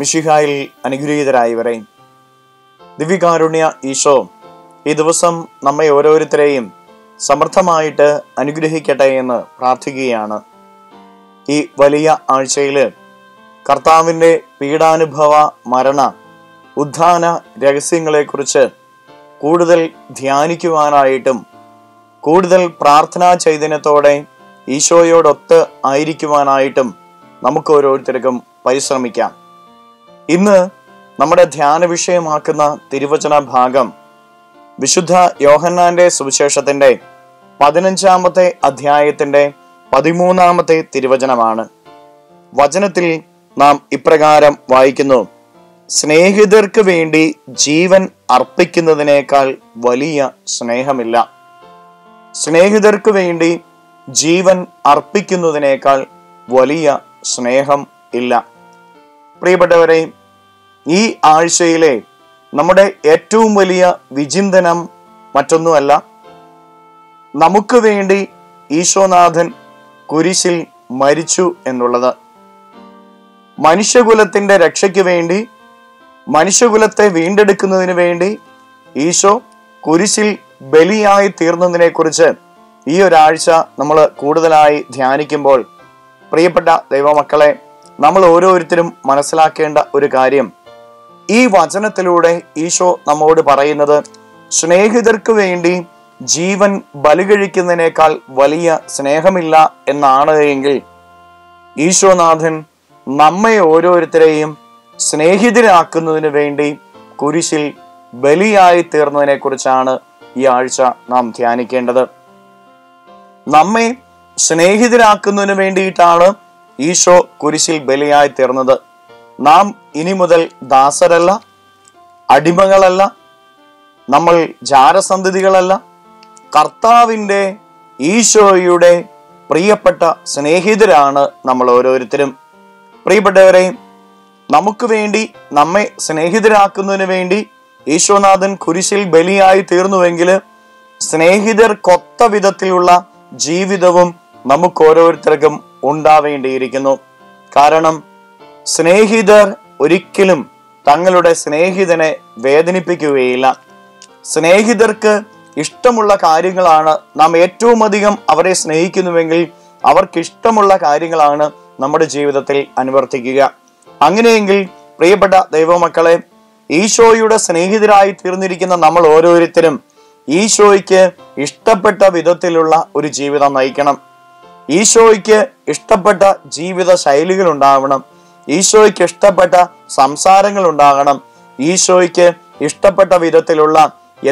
മിഷിഹായിൽ അനുഗ്രഹീതരായവരെ ദിവ്യകാരുണ്യ ഈശോ ഈ ദിവസം നമ്മെ ഓരോരുത്തരെയും സമർത്ഥമായിട്ട് അനുഗ്രഹിക്കട്ടെ എന്ന് പ്രാർത്ഥിക്കുകയാണ്. ഈ വലിയ ആഴ്ചയിൽ കർത്താവിന്റെ പീഡാനുഭവ മരണ ഉദ്ധാന രഹസ്യങ്ങളെക്കുറിച്ച് കൂടുതൽ ധ്യാനിക്കുവാനായിട്ടും കൂടുതൽ പ്രാർത്ഥനാ ചൈതന്യത്തോടെ ഈശോയോടൊത്ത് ആയിരിക്കുവാനായിട്ടും നമുക്ക് ഓരോരുത്തർക്കും പരിശ്രമിക്കാം. ഇന്ന് നമ്മുടെ ധ്യാന വിഷയമാക്കുന്ന തിരുവചന ഭാഗം വിശുദ്ധ യോഹന്നാന്റെ സുവിശേഷത്തിന്റെ പതിനഞ്ചാമത്തെ അധ്യായത്തിന്റെ പതിമൂന്നാമത്തെ തിരുവചനമാണ്. വചനത്തിൽ നാം ഇപ്രകാരം വായിക്കുന്നു. സ്നേഹിതർക്ക് വേണ്ടി ജീവൻ അർപ്പിക്കുന്നതിനേക്കാൾ വലിയ സ്നേഹമില്ല. സ്നേഹിതർക്ക് വേണ്ടി ജീവൻ അർപ്പിക്കുന്നതിനേക്കാൾ വലിയ സ്നേഹം ഇല്ല. പ്രിയപ്പെട്ടവരെ ഈ ആഴ്ചയിലെ നമ്മുടെ ഏറ്റവും വലിയ വിചിന്തനം മറ്റൊന്നുമല്ല. നമുക്ക് വേണ്ടി ഈശോനാഥൻ കുരിശിൽ മരിച്ചു എന്നുള്ളത്. മനുഷ്യകുലത്തിന്റെ രക്ഷയ്ക്ക് വേണ്ടി മനുഷ്യകുലത്തെ വീണ്ടെടുക്കുന്നതിന് വേണ്ടി ഈശോ കുരിശിൽ ബലിയായി തീർന്നതിനെ കുറിച്ച് ഈ ഒരാഴ്ച നമ്മൾ കൂടുതലായി ധ്യാനിക്കുമ്പോൾ പ്രിയപ്പെട്ട ദൈവമക്കളെ നമ്മൾ ഓരോരുത്തരും മനസ്സിലാക്കേണ്ട ഒരു കാര്യം. ഈ വചനത്തിലൂടെ ഈശോ നമ്മോട് പറയുന്നത് സ്നേഹിതർക്ക് വേണ്ടി ജീവൻ ബലികഴിക്കുന്നതിനേക്കാൾ വലിയ സ്നേഹമില്ല എന്നാണ് എങ്കിൽ ഈശോനാഥൻ നമ്മെ ഓരോരുത്തരെയും സ്നേഹിതരാക്കുന്നതിന് വേണ്ടി കുരിശിൽ ബലിയായി തീർന്നതിനെ കുറിച്ചാണ് ഈ ആഴ്ച നാം ധ്യാനിക്കേണ്ടത്. നമ്മെ സ്നേഹിതരാക്കുന്നതിന് വേണ്ടിയിട്ടാണ് ഈശോ കുരിശിൽ ബലിയായി തീർന്നത്. നാം ഇനി മുതൽ ദാസരല്ല അടിമകളല്ല നമ്മൾ ജാരസന്ധതികളല്ല കർത്താവിന്റെ ഈശോയുടെ പ്രിയപ്പെട്ട സ്നേഹിതരാണ് നമ്മൾ ഓരോരുത്തരും. പ്രിയപ്പെട്ടവരെ നമുക്ക് വേണ്ടി നമ്മെ സ്നേഹിതരാക്കുന്നതിന് വേണ്ടി ഈശോനാഥൻ കുരിശിൽ ബലിയായി തീർന്നുവെങ്കിൽ സ്നേഹിതർക്കൊത്ത വിധത്തിലുള്ള ജീവിതവും നമുക്ക് ഓരോരുത്തർക്കും ഉണ്ടാവേണ്ടിയിരിക്കുന്നു. കാരണം സ്നേഹിതർ ഒരിക്കലും തങ്ങളുടെ സ്നേഹിതനെ വേദനിപ്പിക്കുകയില്ല. സ്നേഹിതർക്ക് ഇഷ്ടമുള്ള കാര്യങ്ങളാണ് നാം ഏറ്റവും അധികം അവരെ സ്നേഹിക്കുന്നുവെങ്കിൽ അവർക്ക് ഇഷ്ടമുള്ള കാര്യങ്ങളാണ് നമ്മുടെ ജീവിതത്തിൽ അനുവർത്തിക്കുക. അങ്ങനെയെങ്കിൽ പ്രിയപ്പെട്ട ദൈവമക്കളെ ഈശോയുടെ സ്നേഹിതരായി തീർന്നിരിക്കുന്ന നമ്മൾ ഓരോരുത്തരും ഈശോയ്ക്ക് ഇഷ്ടപ്പെട്ട വിധത്തിലുള്ള ഒരു ജീവിതം നയിക്കണം. ഈശോയ്ക്ക് ഇഷ്ടപ്പെട്ട ജീവിത ശൈലികൾ ഉണ്ടാവണം ഈശോയ്ക്ക് ഇഷ്ടപ്പെട്ട സംസാരങ്ങൾ ഉണ്ടാകണം ഈശോയ്ക്ക് ഇഷ്ടപ്പെട്ട വിധത്തിലുള്ള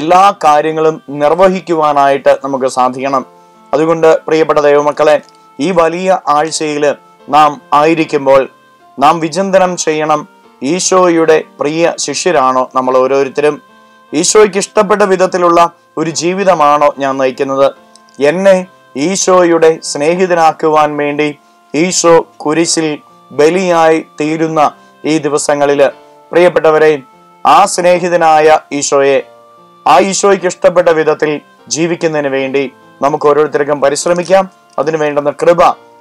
എല്ലാ കാര്യങ്ങളും നിർവഹിക്കുവാനായിട്ട് നമുക്ക് സാധിക്കണം. അതുകൊണ്ട് പ്രിയപ്പെട്ട ദൈവമക്കളെ ഈ വലിയ ആഴ്ചയിൽ നാം ആയിരിക്കുമ്പോൾ നാം വിചിന്തനം ചെയ്യണം. ഈശോയുടെ പ്രിയ ശിഷ്യരാണോ നമ്മൾ ഓരോരുത്തരും? ഈശോയ്ക്ക് ഇഷ്ടപ്പെട്ട വിധത്തിലുള്ള ഒരു ജീവിതമാണോ ഞാൻ നയിക്കുന്നത്? എന്നെ ഈശോയുടെ സ്നേഹിതനാക്കുവാൻ വേണ്ടി ഈശോ കുരിശിൽ ബലിയായി തീരുന്ന ഈ ദിവസങ്ങളിൽ പ്രിയപ്പെട്ടവരെ ആ സ്നേഹിതനായ ഈശോയെ ആ ഈശോയ്ക്ക് ഇഷ്ടപ്പെട്ട വിധത്തിൽ ജീവിക്കുന്നതിന് വേണ്ടി നമുക്ക് ഓരോരുത്തർക്കും പരിശ്രമിക്കാം. അതിനു വേണ്ടുന്ന കൃപ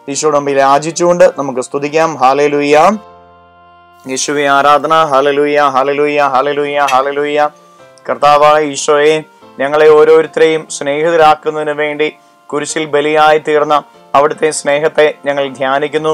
ഈശോയുടെ മുമ്പിൽ ആചിച്ചുകൊണ്ട് നമുക്ക് സ്തുതിക്കാം. ഹാലലുയ്യ യേശുവെ ആരാധന. ഹാലലുയ്യ ഹാലലുയ്യ ഹാലലുയ്യ ഹാലലുയ്യ കർത്താവായ ഈശോയെ ഞങ്ങളെ ഓരോരുത്തരെയും സ്നേഹിതരാക്കുന്നതിന് വേണ്ടി കുരിശിൽ ബലിയായി തീർന്ന അവിടുത്തെ സ്നേഹത്തെ ഞങ്ങൾ ധ്യാനിക്കുന്നു.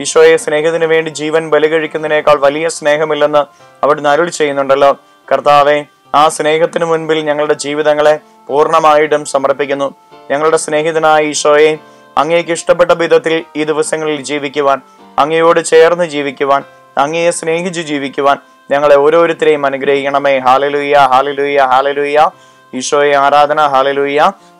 ഈശോയെ സ്നേഹത്തിന് വേണ്ടി ജീവൻ ബലി കഴിക്കുന്നതിനേക്കാൾ വലിയ സ്നേഹമില്ലെന്ന് അവിടുന്ന് അരുൾ ചെയ്യുന്നുണ്ടല്ലോ. കർത്താവെ ആ സ്നേഹത്തിന് മുൻപിൽ ഞങ്ങളുടെ ജീവിതങ്ങളെ പൂർണമായിട്ടും സമർപ്പിക്കുന്നു. ഞങ്ങളുടെ സ്നേഹിതനായ ഈശോയെ അങ്ങേക്ക് ഇഷ്ടപ്പെട്ട വിധത്തിൽ ഈ ദിവസങ്ങളിൽ ജീവിക്കുവാൻ അങ്ങയോട് ചേർന്ന് ജീവിക്കുവാൻ അങ്ങയെ സ്നേഹിച്ച് ജീവിക്കുവാൻ ഞങ്ങളെ ഓരോരുത്തരെയും അനുഗ്രഹിക്കണമേ. ഹാലലുയ്യ ഹാലലുയ്യ ഹാലലുയ്യ ഈശോയെ ആരാധന ഹാലലുയ്യ